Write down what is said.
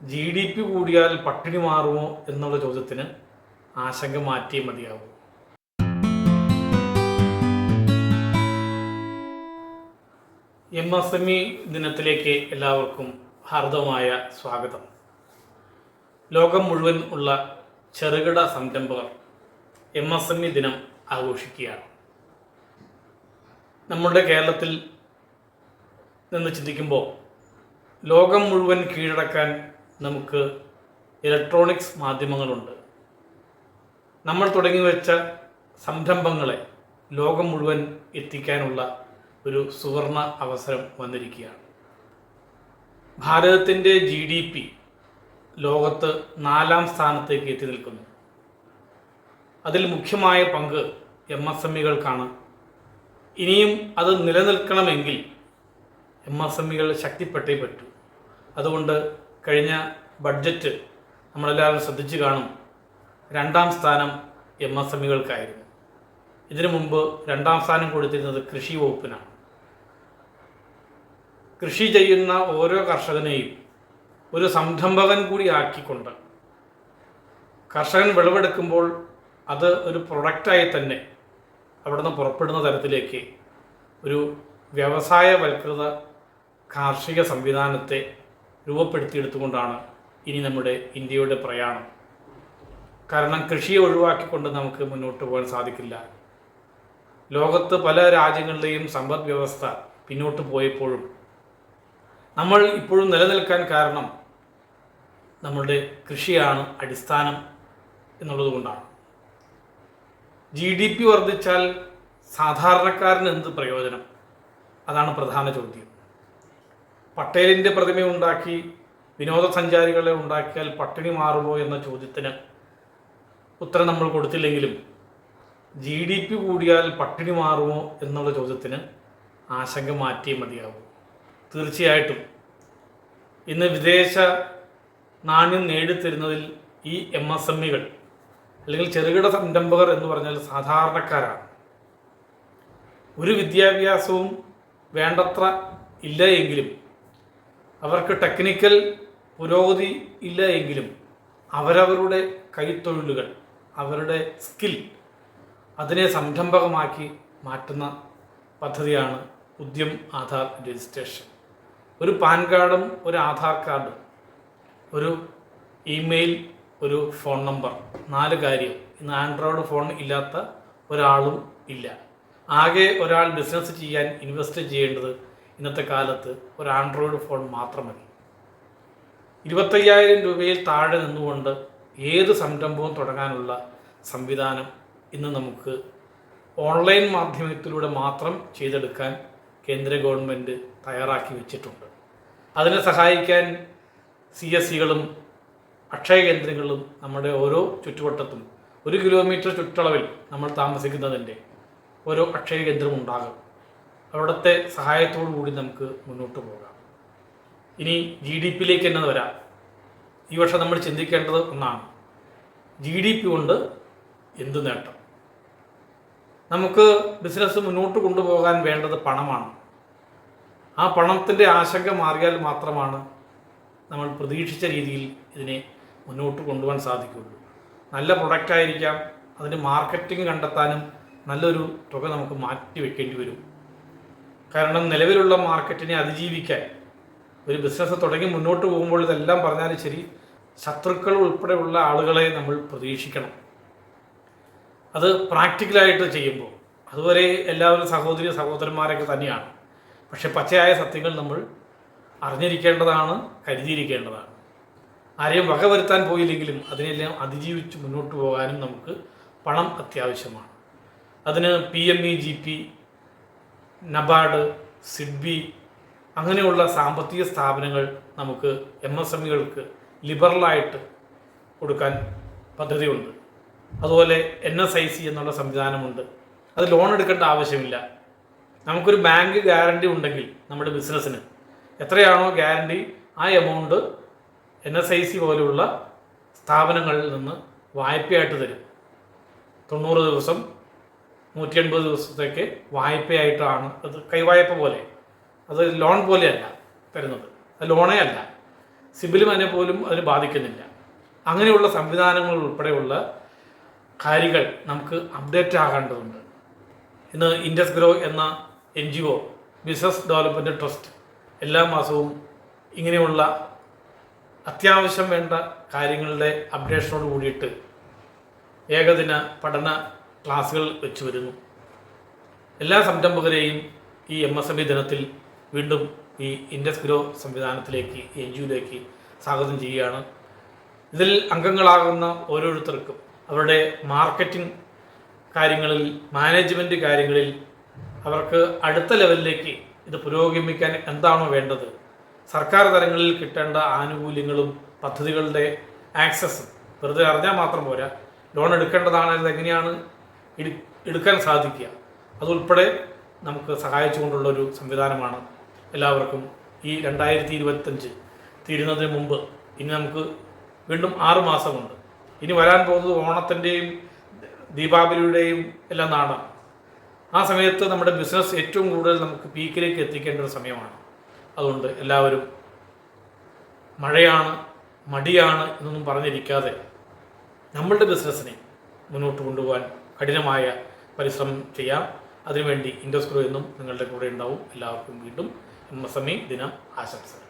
G D P കൂടിയാൽ പട്ടിണി മാറുമോ എന്നുള്ള ചോദ്യത്തിന് ആശങ്ക മാറ്റിയേ മതിയാവും. എം എസ് എം ഇ ദിനത്തിലേക്ക് എല്ലാവർക്കും ഹാർദവമായ സ്വാഗതം. ലോകം മുഴുവൻ ഉള്ള ചെറുകിട സംരംഭകർ എം എസ് എം ഇ ദിനം ആഘോഷിക്കുകയാണ്. നമ്മുടെ കേരളത്തിൽ നിന്ന് ചിന്തിക്കുമ്പോൾ ലോകം മുഴുവൻ കീഴടക്കാൻ നമുക്ക് ഇലക്ട്രോണിക്സ് മാധ്യമങ്ങളുണ്ട്. നമ്മൾ തുടങ്ങി വെച്ച സംരംഭങ്ങളെ ലോകം മുഴുവൻ എത്തിക്കാനുള്ള ഒരു സുവർണ അവസരം വന്നിരിക്കുകയാണ്. ഭാരതത്തിന്റെ ജി ഡി പി ലോകത്ത് നാലാം സ്ഥാനത്തേക്ക് എത്തി നിൽക്കുന്നു. അതിൽ മുഖ്യമായ പങ്ക് എം എസ് എം ഇകൾക്കാണ്. ഇനിയും അത് നിലനിൽക്കണമെങ്കിൽ എം എസ് എം ഇകൾ ശക്തിപ്പെട്ടേ പറ്റൂ. അതുകൊണ്ട് കഴിഞ്ഞ ബഡ്ജറ്റ് നമ്മളെല്ലാവരും ശ്രദ്ധിച്ചു കാണും. രണ്ടാം സ്ഥാനം എം എസ് എം ഇകൾക്കായിരുന്നു ഇതിനു മുമ്പ് രണ്ടാം സ്ഥാനം കൊടുത്തിരുന്നത് കൃഷി വകുപ്പിനാണ്. കൃഷി ചെയ്യുന്ന ഓരോ കർഷകനെയും ഒരു സംരംഭകൻ കൂടി ആക്കിക്കൊണ്ട് കർഷകൻ വിളവെടുക്കുമ്പോൾ അത് ഒരു പ്രൊഡക്റ്റായി തന്നെ അവിടുന്ന് പുറപ്പെടുന്ന തരത്തിലേക്ക് ഒരു വ്യവസായവൽകൃത കാർഷിക സംവിധാനത്തെ രൂപപ്പെടുത്തിയെടുത്തുകൊണ്ടാണ് ഇനി നമ്മുടെ ഇന്ത്യയുടെ പ്രയാണം. കാരണം കൃഷിയെ ഒഴിവാക്കിക്കൊണ്ട് നമുക്ക് മുന്നോട്ട് പോകാൻ സാധിക്കില്ല. ലോകത്ത് പല രാജ്യങ്ങളുടെയും സമ്പദ് വ്യവസ്ഥ പിന്നോട്ട് പോയപ്പോഴും നമ്മൾ ഇപ്പോഴും നിലനിൽക്കാൻ കാരണം നമ്മളുടെ കൃഷിയാണ് അടിസ്ഥാനം എന്നുള്ളത് കൊണ്ടാണ്. ജി ഡി പി വർദ്ധിച്ചാൽ സാധാരണക്കാരന് എന്ത് പ്രയോജനം? അതാണ് പ്രധാന ചോദ്യം. പട്ടേലിന്റെ പ്രതിമ ഉണ്ടാക്കി വിനോദസഞ്ചാരികളെ ഉണ്ടാക്കിയാൽ പട്ടിണി മാറുമോ എന്ന ചോദ്യത്തിന് ഉത്തരം നമ്മൾ കൊടുത്തില്ലെങ്കിലും ജി ഡി പി കൂടിയാൽ പട്ടിണി മാറുമോ എന്നുള്ള ചോദ്യത്തിന് ആശങ്ക മാറ്റിയേ മതിയാവും. തീർച്ചയായിട്ടും ഇന്ന് വിദേശ നാണ്യം നേടിത്തരുന്നതിൽ ഈ എം എസ് എം ഇകൾ അല്ലെങ്കിൽ ചെറുകിട സംരംഭകർ എന്ന് പറഞ്ഞാൽ സാധാരണക്കാരാണ്. ഒരു വിദ്യാഭ്യാസവും വേണ്ടത്ര ഇല്ല എങ്കിലും അവർക്ക് ടെക്നിക്കൽ പുരോഗതി ഇല്ല എങ്കിലും അവരവരുടെ കൈത്തൊഴിലുകൾ അവരുടെ സ്കിൽ അതിനെ സംരംഭകമാക്കി മാറ്റുന്ന പദ്ധതിയാണ് ഉദ്യം ആധാർ രജിസ്ട്രേഷൻ. ഒരു പാൻ കാർഡും ഒരു ആധാർ കാർഡും ഒരു ഇമെയിൽ ഒരു ഫോൺ നമ്പർ നാല് കാര്യം. ഇന്ന് ആൻഡ്രോയിഡ് ഫോൺ ഇല്ലാത്ത ഒരാളും ഇല്ല. ആകെ ഒരാൾ ബിസിനസ് ചെയ്യാൻ ഇൻവെസ്റ്റ് ചെയ്യേണ്ടത് ഇന്നത്തെ കാലത്ത് ഒരു ആൻഡ്രോയിഡ് ഫോൺ മാത്രമല്ല. മതി ഇരുപത്തയ്യായിരം രൂപയിൽ താഴെ നിന്നുകൊണ്ട് ഏത് സംരംഭവും തുടങ്ങാനുള്ള സംവിധാനം ഇന്ന് നമുക്ക് ഓൺലൈൻ മാധ്യമത്തിലൂടെ മാത്രം ചെയ്തെടുക്കാൻ കേന്ദ്ര ഗവൺമെന്റ് തയ്യാറാക്കി വെച്ചിട്ടുണ്ട്. അതിനെ സഹായിക്കാൻ സി എസ് സികളും അക്ഷയ കേന്ദ്രങ്ങളും നമ്മുടെ ഓരോ ചുറ്റുവട്ടത്തും ഒരു കിലോമീറ്റർ ചുറ്റളവിൽ നമ്മൾ താമസിക്കുന്നതിന്റെ ഓരോ അക്ഷയ കേന്ദ്രം ഉണ്ടാകും അവിടുത്തെ സഹായത്തോടു കൂടി നമുക്ക് മുന്നോട്ട് പോകാം. ഇനി ജി ഡി പിയിലേക്ക് തന്നെ വരാം. ഈ വർഷം നമ്മൾ ചിന്തിക്കേണ്ടത് ഒന്നാണ്. ജി ഡി പി കൊണ്ട് എന്ത് നേട്ടം? നമുക്ക് ബിസിനസ് മുന്നോട്ട് കൊണ്ടുപോകാൻ വേണ്ടത് പണമാണ്. ആ പണത്തിന്റെ ആശങ്ക മാറിയാൽ മാത്രമാണ് നമ്മൾ പ്രതീക്ഷിച്ച രീതിയിൽ ഇതിനെ മുന്നോട്ട് കൊണ്ടുപോകാൻ സാധിക്കുകയുള്ളൂ. നല്ല പ്രൊഡക്റ്റ് ആയിരിക്കാം. അതിന് മാർക്കറ്റിംഗ് കണ്ടെത്താനും നല്ലൊരു തുക നമുക്ക് മാറ്റി വെക്കേണ്ടി വരും. കാരണം നിലവിലുള്ള മാർക്കറ്റിനെ അതിജീവിക്കാൻ ഒരു ബിസിനസ് തുടങ്ങി മുന്നോട്ട് പോകുമ്പോൾ ഇതെല്ലാം പറഞ്ഞാലും ശരി ശത്രുക്കൾ ഉൾപ്പെടെയുള്ള ആളുകളെ നമ്മൾ പ്രതീക്ഷിക്കണം. അത് പ്രാക്ടിക്കലായിട്ട് ചെയ്യുമ്പോൾ അതുവരെ എല്ലാവരും സഹോദരി സഹോദരന്മാരൊക്കെ തന്നെയാണ്. പക്ഷെ പച്ചയായ സത്യങ്ങൾ നമ്മൾ അറിഞ്ഞിരിക്കേണ്ടതാണ് കരുതിയിരിക്കേണ്ടതാണ്. ആരെയും വകവരുത്താൻ പോയില്ലെങ്കിലും അതിനെല്ലാം അതിജീവിച്ച് മുന്നോട്ട് പോകാനും നമുക്ക് പണം അത്യാവശ്യമാണ്. അതിന് P M E G P NABARD SIDBI അങ്ങനെയുള്ള സാമ്പത്തിക സ്ഥാപനങ്ങൾ നമുക്ക് എം എസ് എം ഇകൾക്ക് ലിബറലായിട്ട് കൊടുക്കാൻ പദ്ധതിയുണ്ട്. അതുപോലെ എൻ എസ് ഐ സി എന്നുള്ള സംവിധാനമുണ്ട്. അത് ലോൺ എടുക്കേണ്ട ആവശ്യമില്ല. നമുക്കൊരു ബാങ്ക് ഗ്യാരണ്ടി ഉണ്ടെങ്കിൽ നമ്മുടെ ബിസിനസ്സിന് എത്രയാണോ ഗ്യാരണ്ടി ആ amount N S I C പോലെയുള്ള സ്ഥാപനങ്ങളിൽ നിന്ന് വായ്പയായിട്ട് തരും. തൊണ്ണൂറ് ദിവസം നൂറ്റി എൺപത് ദിവസത്തേക്ക് വായ്പയായിട്ടാണ് അത് കൈവായ്പ പോലെ. അത് ലോൺ പോലെയല്ല തരുന്നത്. അത് ലോണേ അല്ല. സിബിൽ അതിനെ പോലും അതിന് ബാധിക്കുന്നില്ല. അങ്ങനെയുള്ള സംവിധാനങ്ങൾ ഉൾപ്പെടെയുള്ള കാര്യങ്ങൾ നമുക്ക് അപ്ഡേറ്റ് ആകേണ്ടതുണ്ട്. ഇന്ന് ഇൻഡസ് ഗ്രോ എന്ന N G O business development trust എല്ലാ മാസവും ഇങ്ങനെയുള്ള അത്യാവശ്യം വേണ്ട കാര്യങ്ങളുടെ അപ്ഡേഷനോട് കൂടിയിട്ട് ഏകദിന പഠന ക്ലാസ്സുകൾ വെച്ചു വരുന്നു. എല്ലാ സംരംഭകരെയും ഈ എം എസ് എം ഇ ദിനത്തിൽ വീണ്ടും ഈ ഇൻഡസ് ഗ്രോ സംവിധാനത്തിലേക്ക് എൻ ജി ഒയിലേക്ക് സ്വാഗതം ചെയ്യുകയാണ്. ഇതിൽ അംഗങ്ങളാകുന്ന ഓരോരുത്തർക്കും അവരുടെ മാർക്കറ്റിംഗ് കാര്യങ്ങളിൽ മാനേജ്മെന്റ് കാര്യങ്ങളിൽ അവർക്ക് അടുത്ത ലെവലിലേക്ക് ഇത് പുരോഗമിക്കാൻ എന്താണോ വേണ്ടത് സർക്കാർ തലങ്ങളിൽ കിട്ടേണ്ട ആനുകൂല്യങ്ങളും പദ്ധതികളുടെ ആക്സസ് വെറുതെ അറിഞ്ഞാൽ മാത്രം പോരാ. ലോൺ എടുക്കേണ്ടതാണ് എങ്ങനെയാണ് എടുക്കാൻ സാധിക്കുക. അതുൾപ്പെടെ നമുക്ക് സഹായിച്ചുകൊണ്ടുള്ള ഒരു സംവിധാനമാണ് എല്ലാവർക്കും ഈ രണ്ടായിരത്തി ഇരുപത്തഞ്ച് തീരുന്നതിന് മുമ്പ് ഇനി നമുക്ക് വീണ്ടും ആറ് മാസമുണ്ട്. ഇനി വരാൻ പോകുന്നത് ഓണത്തിന്റെയും ദീപാവലിയുടെയും എല്ലാം നാടാണ് ആ സമയത്ത് നമ്മുടെ ബിസിനസ് ഏറ്റവും കൂടുതൽ നമുക്ക് പീക്കിലേക്ക് എത്തിക്കേണ്ട ഒരു സമയമാണ്. അതുകൊണ്ട് എല്ലാവരും മഴയാണ് മടിയാണ് എന്നൊന്നും പറഞ്ഞിരിക്കാതെ നമ്മളുടെ ബിസിനസ്സിനെ മുന്നോട്ട് കൊണ്ടുപോകാൻ കഠിനമായ പരിശ്രമം ചെയ്യാം. അതിനുവേണ്ടി ഇൻഡോസ്ക്രോ എന്നും നിങ്ങളുടെ കൂടെ ഉണ്ടാവും. എല്ലാവർക്കും വീണ്ടും എം എസ് എം ഇ ദിനം ആശംസകൾ.